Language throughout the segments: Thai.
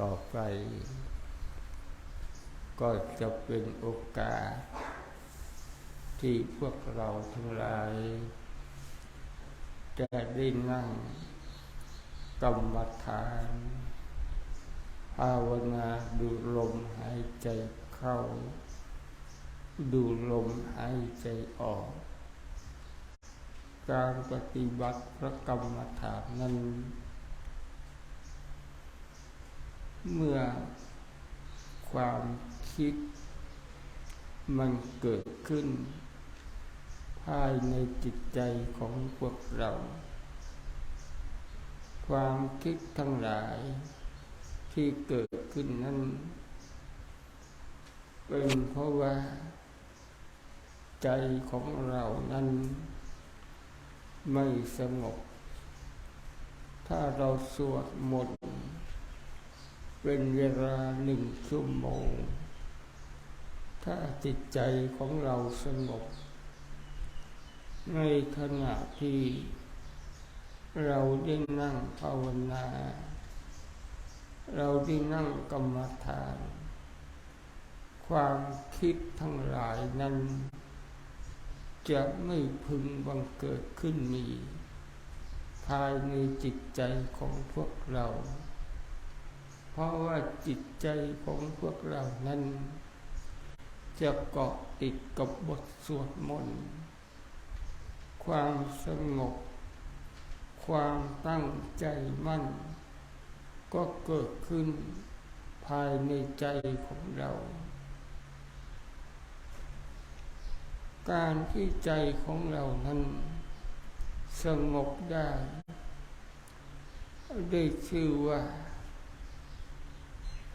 ต่อไป ก็จะเป็นโอกาส ที่พวกเราทั้งหลาย จะได้นั่งกรรมฐานภาวนาดูลมหายใจเข้า ดูลมหายใจออก การปฏิบัติพระกรรมฐานนั้น เมื่อความคิด มันเกิดขึ้น ภายในจิตใจของพวกเรา ความคิดทั้งหลายที่เกิดขึ้นนั้น เป็นเพราะว่า ใจของเรานั้น ไม่สงบ ถ้าเราสวดมนต เป็นเวลาหนึ่งชั่วโมง ถ้าจิตใจของเราสงบ ในขณะที่เราได้นั่งภาวนา เราได้นั่งกรรมฐาน ความคิดทั้งหลายนั้น จะไม่พึงบังเกิดขึ้นมี ภายในจิตใจของพวกเรา เพราะว่าจิตใจของพวกเรานั้น จะเกาะติดกับบทสวดมนต์ความสงบ ความตั้งใจมั่น ก็เกิดขึ้นภายในใจของเรา การที่ใจของเรานั้น สงบได้ ได้ชื่อว่า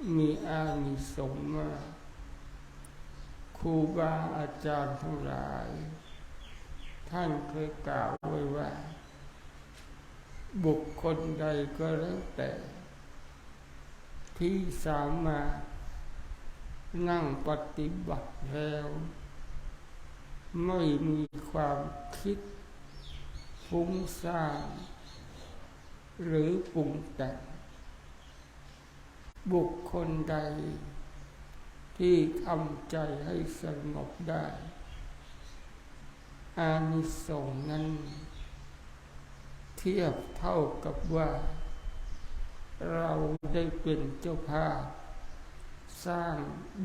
มีอานิสงส์มากครูบาอาจารย์ทั้งหลาย ท่านเคยกล่าวไว้ว่า บุคคลใดก็แล้วแต่ ที่สามารถนั่งปฏิบัติแล้ว ไม่มีความคิดฟุ้งซ่านหรือปรุงแต่ง บุคคลใด ที่ทำใจให้สงบได้ อานิสงส์นั้น เทียบเท่ากับว่า เราได้เป็นเจ้าภาพ สร้าง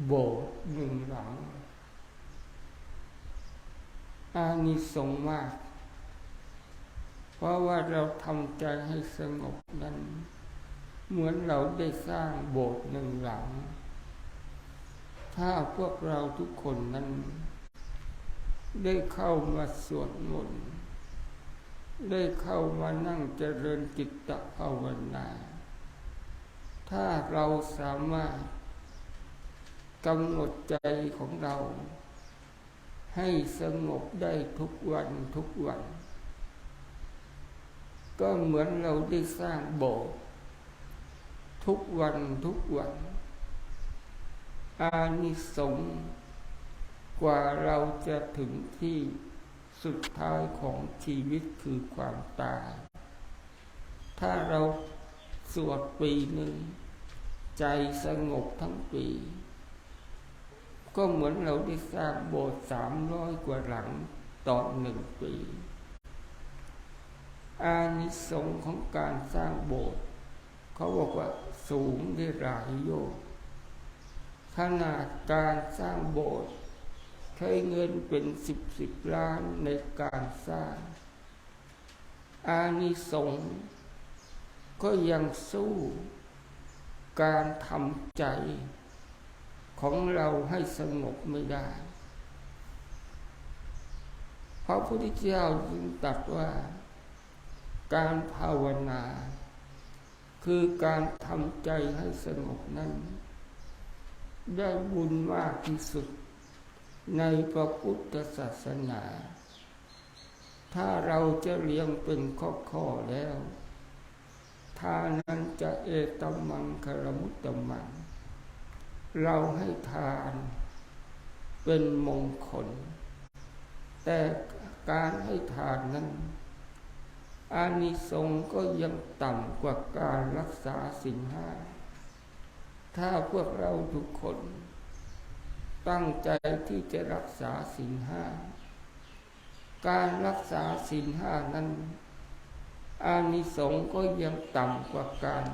โบสถ์หนึ่งหลัง อานิสงส์มาก เพราะว่าเราทำใจให้สงบนั้น เหมือนเราได้สร้างโบสถ์หนึ่งหลัง ถ้าพวกเราทุกคนนั้น ได้เข้ามาสวดมนต์ได้เข้ามานั่งเจริญจิตตภาวนา ถ้าเราสามารถกำหนดใจของเรา ให้สงบได้ทุกวันทุกวัน ก็เหมือนเราได้สร้างโบสถ์ ทุกวันทุกวัน อานิสงส์กว่าเราจะถึงที่สุดท้ายของชีวิตคือความตาย ถ้าเราสวดปีหนึ่ง ใจสงบทั้งปี ก็เหมือนเราได้สร้างโบสถ์สามร้อยกว่าหลังต่อหนึ่งปี อานิสงส์ของการสร้างโบสถ์เขาบอกว่า สูงได้หลายโยกขนาดการสร้างโบสถ์ใช้เงินเป็นสิบสิบล้านในการสร้าง อานิสงส์ก็ยังสู้การทำใจของเราให้สงบไม่ได้พระพุทธเจ้าจึงตรัสว่า การภาวนา คือการทำใจให้สงบนั้น ได้บุญมากที่สุด ในพระพุทธศาสนา ถ้าเราจะเลี้ยงเป็นข้อๆแล้วทานั้นจะเอตมังคารมุตตมัง เราให้ทานเป็นมงคล แต่การให้ทานนั้น อานิสงส์ก็ยังต่ำกว่าการรักษาสินห้า ถ้าพวกเราทุกคน ตั้งใจที่จะรักษาศีลห้า การรักษาศีลห้านั้น อานิสงส์ก็ยังต่ำกว่าการ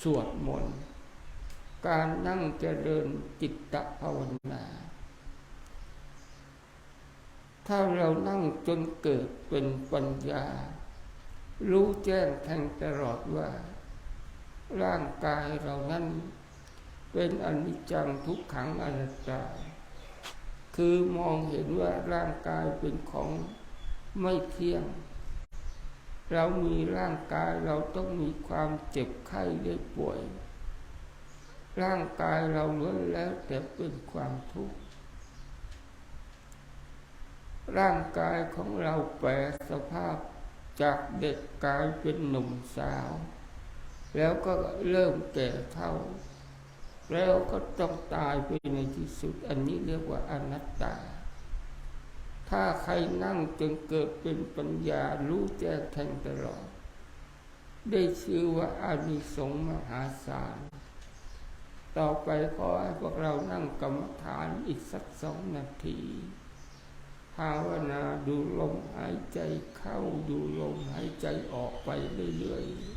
สวดมนต์ การนั่งเจริญจิตตภาวนาถ้าเรานั่งจนเกิดเป็นปัญญา รู้แจ้งแทงตลอดว่า ร่างกายเรานั้น เป็นอนิจจังทุกขังอนัตตา คือมองเห็นว่าร่างกายเป็นของไม่เที่ยง เรามีร่างกายเราต้องมีความเจ็บไข้ได้ป่วย ร่างกายเราล้วนแล้วแต่เป็นความทุกข์ร่างกายของเราแปรสภาพ จากเด็กกลายเป็นหนุ่มสาว แล้วก็เริ่มแก่เท่า แล้วก็ต้องตายไปในที่สุด อันนี้เรียกว่าอนัตตา ถ้าใครนั่งจนเกิดเป็นปัญญารู้แจ้งแทงตลอด ได้ชื่อว่าอานิสงส์มหาศาล ต่อไปขอให้พวกเรานั่งกรรมฐานอีกสักสองนาที ภาวนาดูลมหายใจเข้าดูลมหายใจออกไปเรื่อยๆ